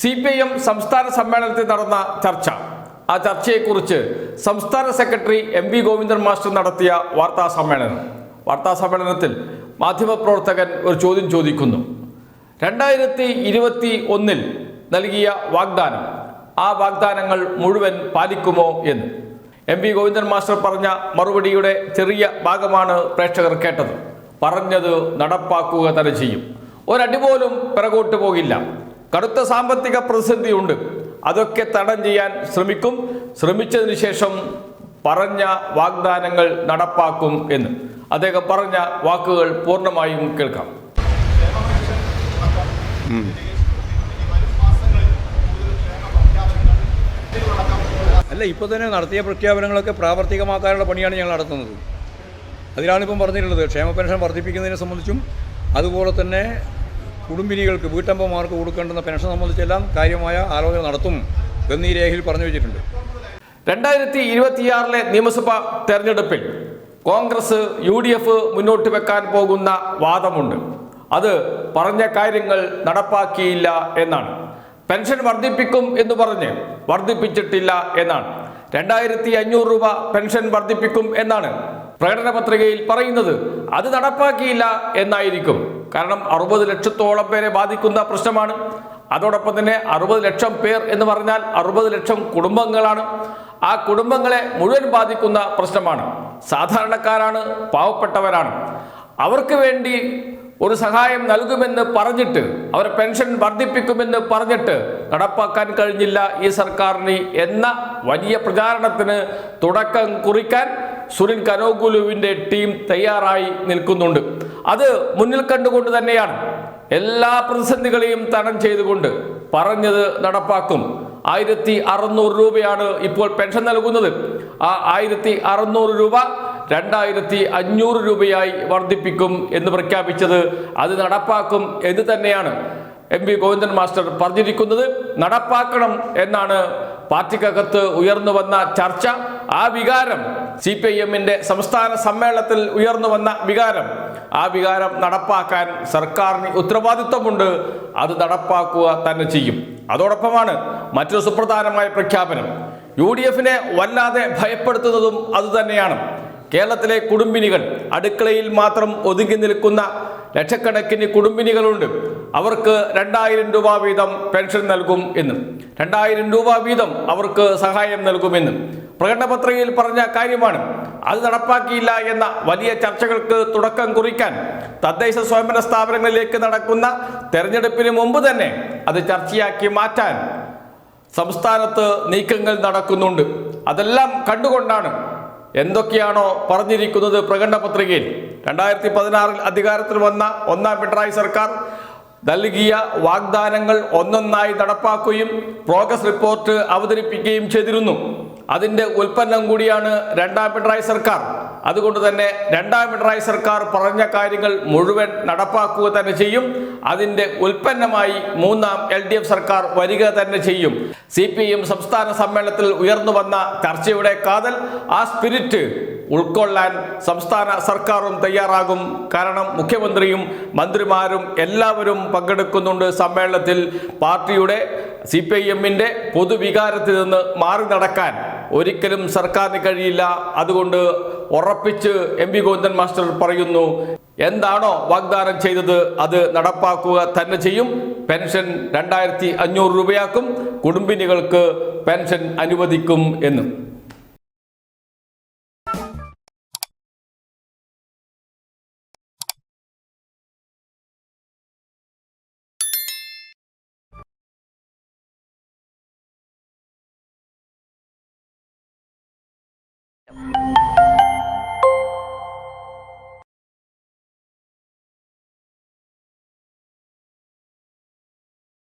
C P I M സംസ്ഥാന സമ്മേളനത്തിൽ നടന്ന ചർച്ച. ആ ചർച്ചയെക്കുറിച്ച് സംസ്ഥാന secretary M V Govindan master നടത്തിയ വാർത്താ സമ്മേളനം. വാർത്താ സമ്മേളനത്തിൽ മാധ്യമപ്രവർത്തകൻ ഒരു ചോദ്യം ചോദിക്കുന്നു. രണ്ടായിരത്തി ഇരുപത്തി ഒന്നിൽ നൽകിയ വാഗ്ദാനം ആ വാഗ്ദാനങ്ങൾ മുഴുവൻ പാലിക്കുമോ എന്ന്. എം വി ഗോവിന്ദൻ മാസ്റ്റർ പറഞ്ഞ മറുപടിയുടെ ചെറിയ ഭാഗമാണ് പ്രേക്ഷകർ കേട്ടത്. പറഞ്ഞത് നടപ്പാക്കുക തന്നെ ചെയ്യും. ഒരടി പോലും പിറകോട്ട് പോകില്ല. കടുത്ത സാമ്പത്തിക പ്രതിസന്ധിയുണ്ട്. അതൊക്കെ തടം ചെയ്യാൻ ശ്രമിക്കും. ശ്രമിച്ചതിന് ശേഷം പറഞ്ഞ വാഗ്ദാനങ്ങൾ നടപ്പാക്കും എന്ന്. അദ്ദേഹം പറഞ്ഞ വാക്കുകൾ പൂർണമായും കേൾക്കാം. അല്ല ഇപ്പോൾ തന്നെ നടത്തിയ പ്രഖ്യാപനങ്ങളൊക്കെ പ്രാവർത്തികമാക്കാനുള്ള പണിയാണ് ഞങ്ങൾ നടത്തുന്നത്. അതിലാണിപ്പം പറഞ്ഞിട്ടുള്ളത്. ക്ഷേമ പെൻഷൻ വർദ്ധിപ്പിക്കുന്നതിനെ സംബന്ധിച്ചും അതുപോലെ തന്നെ കുടുംബിനികൾക്ക് വീട്ടമ്മമാർക്ക് കൊടുക്കേണ്ടുന്ന പെൻഷൻ സംബന്ധിച്ചെല്ലാം കാര്യമായ ആലോചന നടത്തും എന്ന് രേഖയിൽ പറഞ്ഞു വെച്ചിട്ടുണ്ട്. രണ്ടായിരത്തി ഇരുപത്തിയാറിലെ നിയമസഭാ തെരഞ്ഞെടുപ്പിൽ കോൺഗ്രസ് യു ഡി എഫ് മുന്നോട്ട് വെക്കാൻ പോകുന്ന വാദമുണ്ട്. അത് പറഞ്ഞ കാര്യങ്ങൾ നടപ്പാക്കിയില്ല എന്നാണ്. പെൻഷൻ വർദ്ധിപ്പിക്കും എന്ന് പറഞ്ഞ് വർദ്ധിപ്പിച്ചിട്ടില്ല എന്നാണ്. രണ്ടായിരത്തി അഞ്ഞൂറ് രൂപ പെൻഷൻ വർദ്ധിപ്പിക്കും എന്നാണ് പ്രകടന പത്രികയിൽ പറയുന്നത് അത് നടപ്പാക്കിയില്ല എന്നായിരിക്കും. കാരണം അറുപത് ലക്ഷത്തോളം പേരെ ബാധിക്കുന്ന പ്രശ്നമാണ്. അതോടൊപ്പം തന്നെ അറുപത് ലക്ഷം പേർ എന്ന് പറഞ്ഞാൽ അറുപത് ലക്ഷം കുടുംബങ്ങളാണ്. ആ കുടുംബങ്ങളെ മുഴുവൻ ബാധിക്കുന്ന പ്രശ്നമാണ്. സാധാരണക്കാരാണ് പാവപ്പെട്ടവരാണ്. അവർക്ക് വേണ്ടി ഒരു സഹായം നൽകുമെന്ന് പറഞ്ഞിട്ട് അവരെ പെൻഷൻ വർദ്ധിപ്പിക്കുമെന്ന് പറഞ്ഞിട്ട് നടപ്പാക്കാൻ കഴിഞ്ഞില്ല ഈ സർക്കാരിന് എന്ന വലിയ പ്രചാരണത്തിന് തുടക്കം കുറിക്കാൻ സുനിൽ കനോകുലുവിന്റെ ടീം തയ്യാറായി നിൽക്കുന്നുണ്ട്. അത് മുന്നിൽ കണ്ടുകൊണ്ട് തന്നെയാണ് എല്ലാ പ്രതിസന്ധികളെയും തരണം ചെയ്തുകൊണ്ട് പറഞ്ഞത് നടപ്പാക്കും. ആയിരത്തി അറുന്നൂറ് രൂപയാണ് ഇപ്പോൾ പെൻഷൻ നൽകുന്നത്. ആ ആയിരത്തി അറുന്നൂറ് രൂപ രണ്ടായിരത്തി അഞ്ഞൂറ് രൂപയായി വർദ്ധിപ്പിക്കും എന്ന് പ്രഖ്യാപിച്ചത് അത് നടപ്പാക്കും എന്ന് തന്നെയാണ് എം വി ഗോവിന്ദൻ മാസ്റ്റർ പറഞ്ഞിരിക്കുന്നത്. നടപ്പാക്കണം എന്നാണ് പാർട്ടിക്കകത്ത് ഉയർന്നു വന്ന ചർച്ച. ആ വികാരം സി പി ഐ എമ്മിന്റെ സംസ്ഥാന സമ്മേളനത്തിൽ ഉയർന്നു വന്ന വികാരം. ആ വികാരം നടപ്പാക്കാൻ സർക്കാരിന് ഉത്തരവാദിത്വമുണ്ട്. അത് നടപ്പാക്കുക തന്നെ ചെയ്യും. അതോടൊപ്പമാണ് മറ്റൊരു സുപ്രധാനമായ പ്രഖ്യാപനം. യു ഡി എഫിനെ വല്ലാതെ ഭയപ്പെടുത്തുന്നതും അതുതന്നെയാണ്. കേരളത്തിലെ കുടുംബിനികൾ അടുക്കളയിൽ മാത്രം ഒതുങ്ങി നിൽക്കുന്ന ലക്ഷക്കണക്കിന് കുടുംബിനികളുണ്ട്. അവർക്ക് രണ്ടായിരം രൂപ വീതം പെൻഷൻ നൽകും എന്ന്. രണ്ടായിരം രൂപ വീതം അവർക്ക് സഹായം നൽകുമെന്ന് പ്രകടന പത്രികയിൽ പറഞ്ഞ കാര്യമാണ് അത് നടപ്പാക്കിയില്ല എന്ന വലിയ ചർച്ചകൾക്ക് തുടക്കം കുറിക്കാൻ തദ്ദേശ സ്വയംഭരണ സ്ഥാപനങ്ങളിലേക്ക് നടക്കുന്ന തെരഞ്ഞെടുപ്പിന് മുമ്പ് തന്നെ അത് ചർച്ചയാക്കി മാറ്റാൻ സംസ്ഥാനത്ത് നീക്കങ്ങൾ നടക്കുന്നുണ്ട്. അതെല്ലാം കണ്ടുകൊണ്ടാണ് എന്തൊക്കെയാണോ പറഞ്ഞിരിക്കുന്നത് പ്രകടന പത്രികയിൽ? രണ്ടായിരത്തി പതിനാറിൽ അധികാരത്തിൽ വന്ന ഒന്നാം പിണറായി സർക്കാർ നൽകിയ വാഗ്ദാനങ്ങൾ ഒന്നൊന്നായി നടപ്പാക്കുകയും പ്രോഗ്രസ് റിപ്പോർട്ട് അവതരിപ്പിക്കുകയും ചെയ്തിരുന്നു. അതിന്റെ ഉൽപ്പന്നം കൂടിയാണ് രണ്ടാം പിണറായി സർക്കാർ. അതുകൊണ്ട് തന്നെ രണ്ടാം പിണറായി സർക്കാർ പറഞ്ഞ കാര്യങ്ങൾ മുഴുവൻ നടപ്പാക്കുക തന്നെ ചെയ്യും. അതിന്റെ ഉൽപ്പന്നമായി മൂന്നാം എൽ ഡി എഫ് സർക്കാർ വരിക തന്നെ ചെയ്യും. സി പി എം സംസ്ഥാന സമ്മേളനത്തിൽ ഉയർന്നു വന്ന ചർച്ചയുടെ കാതൽ ആ സ്പിരിറ്റ് ഉൾക്കൊള്ളാൻ സംസ്ഥാന സർക്കാരും തയ്യാറാകും. കാരണം മുഖ്യമന്ത്രിയും മന്ത്രിമാരും എല്ലാവരും പങ്കെടുക്കുന്നുണ്ട് സമ്മേളനത്തിൽ. പാർട്ടിയുടെ സി പി ഐ എമ്മിന്റെ പൊതുവികാരത്തിൽ നിന്ന് മാറി നടക്കാൻ. ഒരിക്കലും സർക്കാരിന് കഴിയില്ല. അതുകൊണ്ട് ഉറപ്പിച്ച് എം വി ഗോവിന്ദൻ മാസ്റ്റർ പറയുന്നു എന്താണോ വാഗ്ദാനം ചെയ്തത് അത് നടപ്പാക്കുക തന്നെ ചെയ്യും. പെൻഷൻ രണ്ടായിരത്തി അഞ്ഞൂറ് രൂപയാക്കും. കുടുംബിനികൾക്ക് പെൻഷൻ അനുവദിക്കും എന്നും.